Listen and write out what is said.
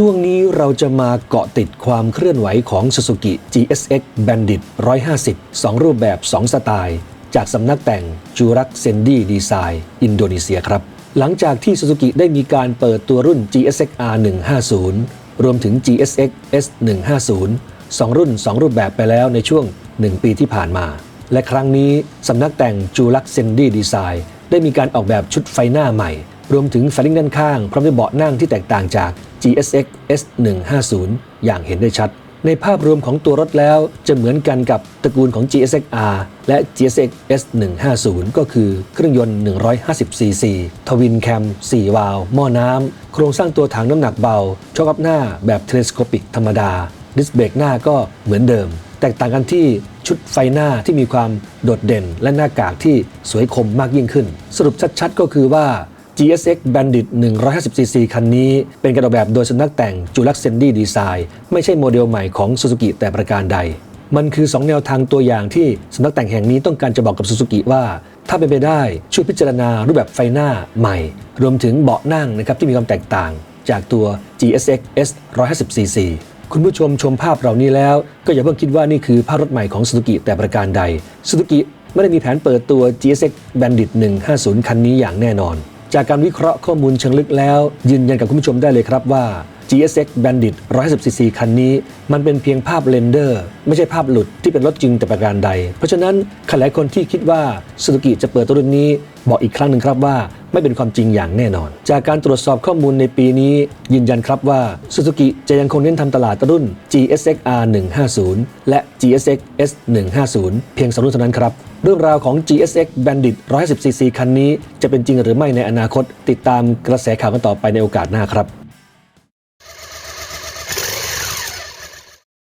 ช่วงนี้เราจะมาเกาะติดความเคลื่อนไหวของ Suzuki GSX Bandit 150 2 รูปแบบ 2 สไตล์ จากสำนักแต่งจูรักเซนดี้ดีไซน์อินโดนีเซียครับ หลังจากที่ Suzuki ได้มีการเปิดตัวรุ่น GSX R 150รวมถึง GSX S 150 2 รุ่น 2 รูปแบบไปแล้วในช่วง 1 ปีที่ผ่านมา และครั้งนี้สำนักแต่งจูรักเซนดี้ดีไซน์ได้มีการออกแบบชุดไฟหน้าใหม่ รวมถึงไฟลิ่งด้านข้าง พร้อมด้วยเบาะนั่งที่แตกต่างจาก GSX S 150 อย่างเห็นได้ชัด ในภาพรวมของตัวรถแล้วจะเหมือนกันกับตระกูลของ GSX R และ GSX S 150 ก็คือเครื่องยนต์ 150 cc ทวินแคม 4 วาล์วหม้อน้ำ โครงสร้างตัวถังน้ำหนักเบาช็อคอัพหน้าแบบเทเลสโคปิกธรรมดา ดิสเบรกหน้าก็เหมือนเดิม แตกต่างกันที่ชุดไฟหน้าที่มีความโดดเด่นและหน้ากากที่สวยคมมากยิ่งขึ้น สรุปชัดๆ ก็คือว่า GSX Bandit 150cc คันนี้เป็นการออกแบบโดยสำนักแต่งจูลักเซนดี้ดีไซน์ไม่ใช่โมเดลใหม่ของ Suzuki แต่ประการใด มันคือ 2 แนวทางตัวอย่างที่สำนักแต่งแห่งนี้ต้องการจะบอกกับ Suzuki ว่า ถ้าเป็นไปได้ช่วยพิจารณารูปแบบไฟหน้าใหม่ รวมถึงเบาะนั่งนะครับที่มีความแตกต่าง จากตัว GSX S 150cc คุณผู้ชมชมภาพเหล่านี้แล้ว ก็อย่าเพิ่งคิดว่านี่คือภาพรถใหม่ของ Suzuki แต่ประการใด Suzuki ไม่ได้มีแผนเปิดตัว GSX Bandit 150 คันนี้อย่างแน่นอน จากการวิเคราะห์ข้อมูลเชิงลึกแล้ว ยืนยันกับคุณผู้ชมได้เลยครับว่า GSX Bandit 150cc คันนี้ มันเป็นเพียงภาพเรนเดอร์ ไม่ใช่ภาพหลุดที่เป็นรถจริงแต่ประการใด เพราะฉะนั้นใครหลายคนที่คิดว่า Suzuki จะเปิดตัวรุ่นนี้ บอกอีกครั้งหนึ่งครับว่า ไม่เป็นความจริงอย่างแน่นอน จากการตรวจสอบข้อมูลในปีนี้ ยืนยันครับว่า Suzuki จะยังคงเน้นทำตลาดรุ่น GSX R 150 และ GSX S 150 เพียงสองรุ่นเท่านั้นครับเรื่องราวของ GSX Bandit 150cc คันนี้ จะเป็นจริงหรือไม่ในอนาคตติดตามกระแสข่าวกันต่อไปในโอกาสหน้าครับ